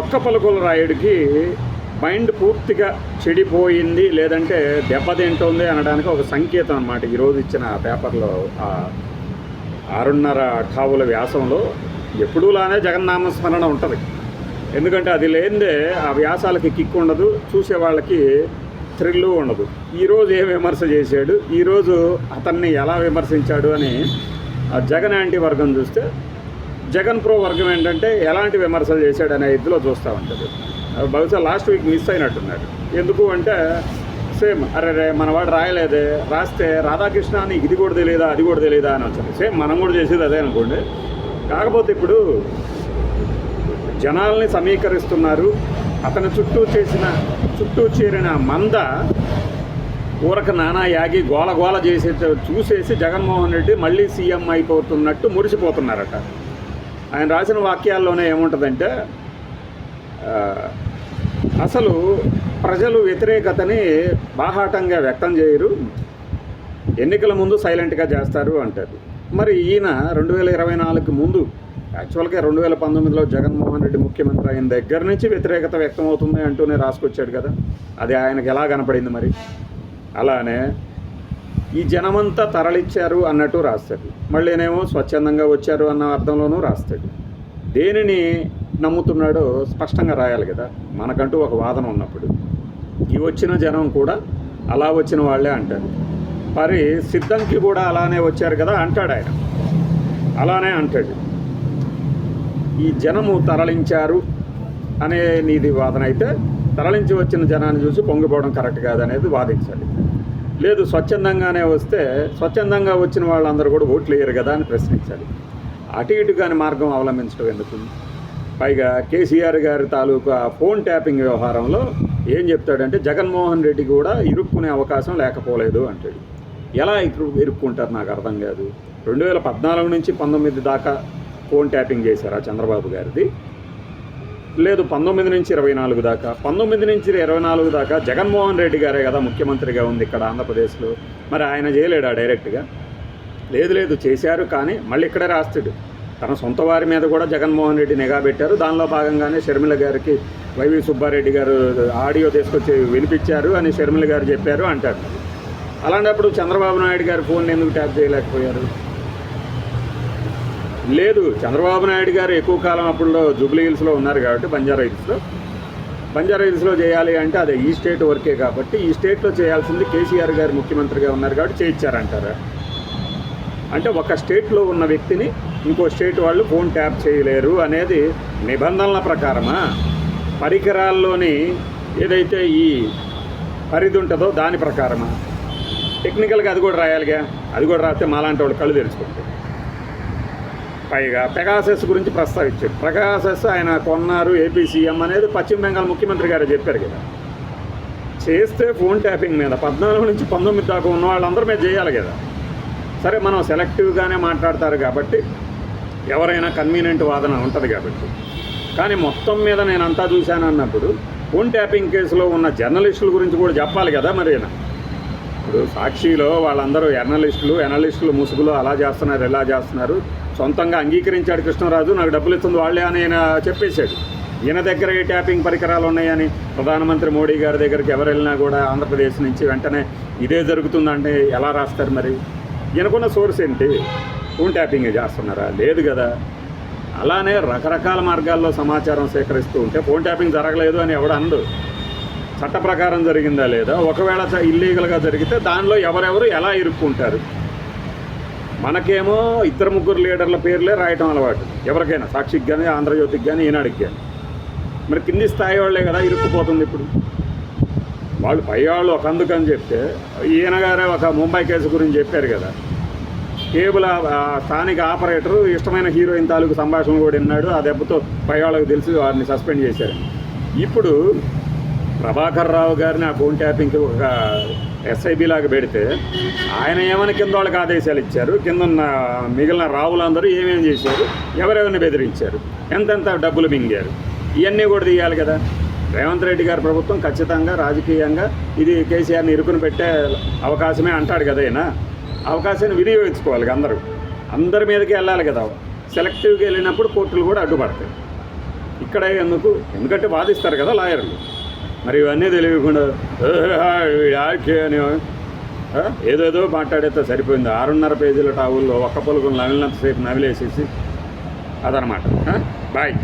ఒక్క పలుకుల రాయుడికి మైండ్ పూర్తిగా చెడిపోయింది లేదంటే దెబ్బతింటుంది అనడానికి ఒక సంకేతం అన్నమాట. ఈరోజు ఇచ్చిన పేపర్లో ఆరున్నర కావుల వ్యాసంలో ఎప్పుడూలానే జగన్నామస్మరణ ఉంటుంది. ఎందుకంటే అది లేనిదే ఆ వ్యాసాలకి కిక్ ఉండదు చూసే వాళ్ళకి థ్రిల్లు ఉండదు. ఈరోజు ఏ విమర్శ చేశాడు? ఈరోజు అతన్ని ఎలా విమర్శించాడు అని ఆ జగన్ యాంటీ వర్గం చూస్తే జగన్ ప్రో వర్గం ఏంటంటే ఎలాంటి విమర్శలు చేశాడు అనే ఇదిలో చూస్తూ ఉంటుంది. బహుశా లాస్ట్ వీక్ మిస్ అయినట్టున్నాడు ఎందుకు అంటే సేమ్ అరే రే మనవాడు రాయలేదే రాస్తే రాధాకృష్ణ అని ఇది కూడా తెలియదా అది కూడా తెలియదా అని వచ్చింది సేమ్ మనం కూడా చేసేది అదే అనుకోండి. కాకపోతే ఇప్పుడు జనాల్ని సమీకరిస్తున్నారు. అతని చుట్టూ చేసిన చుట్టూ చేరిన మంద ఊరక నానా యాగి గోల గోల చేసే చూసేసి జగన్మోహన్ రెడ్డి మళ్ళీ సీఎం అయిపోతున్నట్టు మురిసిపోతున్నారట. ఆయన రాసిన వాక్యాల్లోనే ఏముంటుందంటే అసలు ప్రజలు వ్యతిరేకతని బాహాటంగా వ్యక్తం చేయరు ఎన్నికల ముందు సైలెంట్గా చేస్తారు అంటారు. మరి ఈయన రెండు వేల ఇరవై నాలుగుకి ముందు యాక్చువల్గా రెండు వేల పంతొమ్మిదిలో జగన్మోహన్ రెడ్డి ముఖ్యమంత్రి అయిన దగ్గర నుంచి వ్యతిరేకత వ్యక్తం అవుతుంది అంటూనే రాసుకొచ్చాడు కదా. అది ఆయనకి ఎలా కనపడింది మరి? అలానే ఈ జనమంతా తరలిచ్చారు అన్నట్టు రాస్తాడు. మళ్ళీనేమో స్వచ్ఛందంగా వచ్చారు అన్న అర్థంలోనూ రాస్తాడు. దేనిని నమ్ముతున్నాడో స్పష్టంగా రాయాలి కదా. మనకంటూ ఒక వాదన ఉన్నప్పుడు. ఈ వచ్చిన జనం కూడా అలా వచ్చిన వాళ్ళే అంటారు. మరి సిద్ధంకి కూడా అలానే వచ్చారు కదా అంటాడు ఆయన. అలానే అంటాడు. ఈ జనము తరలించారు అనే నీది వాదన అయితే తరలించి వచ్చిన జనాన్ని చూసి పొంగిపోవడం కరెక్ట్ కాదనేది వాదించాలి. లేదు స్వచ్ఛందంగానే వస్తే స్వచ్ఛందంగా వచ్చిన వాళ్ళందరూ కూడా ఓట్లు వేయరు కదా అని ప్రశ్నించాలి అటు ఇటు కాని మార్గం అవలంబించడం ఎందుకు పైగా కేసీఆర్ గారి తాలూకా ఫోన్ ట్యాపింగ్ వ్యవహారంలో ఏం చెప్తాడంటే జగన్మోహన్ రెడ్డి కూడా ఇరుక్కునే అవకాశం లేకపోలేదు అంటాడు. ఎలా ఇప్పుడు ఇరుక్కుంటారు నాకు అర్థం కాదు. రెండు వేల పద్నాలుగు నుంచి పంతొమ్మిది దాకా ఫోన్ ట్యాపింగ్ చేశారా చంద్రబాబు గారిది? లేదు పంతొమ్మిది నుంచి ఇరవై నాలుగు దాకా. పంతొమ్మిది నుంచి ఇరవై నాలుగు దాకా జగన్మోహన్ రెడ్డి గారే కదా ముఖ్యమంత్రిగా ఉంది ఇక్కడ ఆంధ్రప్రదేశ్లో. మరి ఆయన చేయలేడా డైరెక్ట్గా? లేదు లేదు చేశారు కానీ మళ్ళీ ఇక్కడే రాస్తాడు. తన సొంత వారి మీద కూడా జగన్మోహన్ రెడ్డి నిఘా పెట్టారు. దానిలో భాగంగానే షర్మిల గారికి వైవి సుబ్బారెడ్డి గారు ఆడియో తీసుకొచ్చి వినిపించారు అని షర్మిల గారు చెప్పారు అంటారు. అలాంటప్పుడు చంద్రబాబు నాయుడు గారు ఫోన్ ఎందుకు ట్యాప్ చేయలేకపోయారు? లేదు చంద్రబాబు నాయుడు గారు ఎక్కువ కాలం అప్పుడు జూబ్లీ హిల్స్లో ఉన్నారు కాబట్టి బంజారా హిల్స్లో. బంజారా హిల్స్లో చేయాలి అంటే అదే ఈ స్టేట్ వర్కే కాబట్టి ఈ స్టేట్లో చేయాల్సింది కేసీఆర్ గారు ముఖ్యమంత్రిగా ఉన్నారు కాబట్టి చేయించారంటారా. అంటే ఒక స్టేట్లో ఉన్న వ్యక్తిని ఇంకో స్టేట్ వాళ్ళు ఫోన్ ట్యాప్ చేయలేరు అనేది నిబంధనల ప్రకారమా? పరికరాల్లోని ఏదైతే ఈ పరిధి ఉంటుందో దాని ప్రకారమా? టెక్నికల్గా అది కూడా రాయాలిగా? అది కూడా రాస్తే మాలాంటి వాళ్ళు కళ్ళు తెరుచుకుంటారు. పైగా పెగాసెస్ గురించి ప్రస్తావించాడు పెగాసెస్ ఆయన కొన్నారు ఏపీ సీఎం అనేది పశ్చిమ బెంగాల్ ముఖ్యమంత్రి గారు చెప్పారు కదా. చేస్తే ఫోన్ ట్యాపింగ్ మీద పద్నాలుగు నుంచి పంతొమ్మిది దాకా ఉన్న వాళ్ళందరూ మీద చేయాలి కదా. సరే మనం సెలెక్టివ్గానే మాట్లాడతారు కాబట్టి ఎవరైనా కన్వీనియంట్ వాదన ఉంటుంది కాబట్టి. కానీ మొత్తం మీద నేను అంతా చూశాను అన్నప్పుడు ఫోన్ ట్యాపింగ్ కేసులో ఉన్న జర్నలిస్టుల గురించి కూడా చెప్పాలి కదా మరి ఇప్పుడు సాక్షిలో వాళ్ళందరూ జర్నలిస్టులు ఎనలిస్టులు ముసుగులు అలా చేస్తున్నారు ఇలా చేస్తున్నారు. సొంతంగా అంగీకరించాడు కృష్ణరాజు నాకు డబ్బులు ఇస్తుంది వాళ్ళే అని ఆయన చెప్పేశాడు. ఈయన దగ్గర ఏ ట్యాపింగ్ పరికరాలు ఉన్నాయని ప్రధానమంత్రి మోడీ గారి దగ్గరికి ఎవరు వెళ్ళినా కూడా ఆంధ్రప్రదేశ్ నుంచి వెంటనే ఇదే జరుగుతుందంటే ఎలా రాస్తారు మరి? ఈయనకున్న సోర్స్ ఏంటి? ఫోన్ ట్యాపింగ్ చేస్తున్నారా? లేదు కదా. అలానే రకరకాల మార్గాల్లో సమాచారం సేకరిస్తూ ఉంటే ఫోన్ ట్యాపింగ్ జరగలేదు అని ఎవడు అందు చట్ట ప్రకారం జరిగిందా లేదా? ఒకవేళ ఇల్లీగల్గా జరిగితే దానిలో ఎవరెవరు ఎలా ఇరుక్కుంటారు? మనకేమో ఇద్దరు ముగ్గురు లీడర్ల పేర్లే రాయటం అలవాటు. ఎవరికైనా సాక్షికి కానీ ఆంధ్రజ్యోతికి కానీ ఈనాడికి. కానీ మరి కింది స్థాయి వాళ్ళే కదా ఇరుక్కుపోతుంది ఇప్పుడు. వాళ్ళు పై వాళ్ళు ఒక అందుకని చెప్తే ఈయన గారే ఒక ముంబై కేసు గురించి చెప్పారు కదా. కేబుల్ ఆ- స్థానిక ఆపరేటరు ఇష్టమైన హీరోయిన్ తాలూకు సంభాషణ కూడా విన్నాడు. ఆ దెబ్బతో పై వాళ్ళకు తెలిసి వారిని సస్పెండ్ చేశారు. ఇప్పుడు ప్రభాకర్ రావు గారిని ఆ ఫోన్ ట్యాపింగ్కి ఒక ఎస్ఐబి లాగా పెడితే ఆయన ఏమైనా కింద వాళ్ళకి ఆదేశాలు ఇచ్చారు కింద ఉన్న మిగిలిన రావులందరూ ఏమేమి చేశారు ఎవరెవరిని బెదిరించారు ఎంతెంత డబ్బులు మింగారు ఇవన్నీ కూడా తీయాలి కదా. రేవంత్ రెడ్డి గారి ప్రభుత్వం ఖచ్చితంగా రాజకీయంగా ఇది కేసీఆర్ని ఇరుకుని పెట్టే అవకాశమే అంటాడు కదా అయినా అవకాశాన్ని వినియోగించుకోవాలి అందరూ. అందరి మీదకి వెళ్ళాలి కదా. సెలెక్టివ్గా వెళ్ళినప్పుడు కోర్టులు కూడా అడ్డుపడతాయి. ఇక్కడ ఎందుకు? ఎందుకంటే వాదిస్తారు కదా లాయర్లు. మరి ఇవన్నీ తెలియకుండా "ఏ, వీడు ఆర్కే అని ఏదేదో మాట్లాడేస్తే సరిపోయింది. ఆరున్నర పేజీల టావుల్లో ఒక్క పలుకులు నవిలినంతసేపు నవిలేసేసి అదనమాట. బాయ్.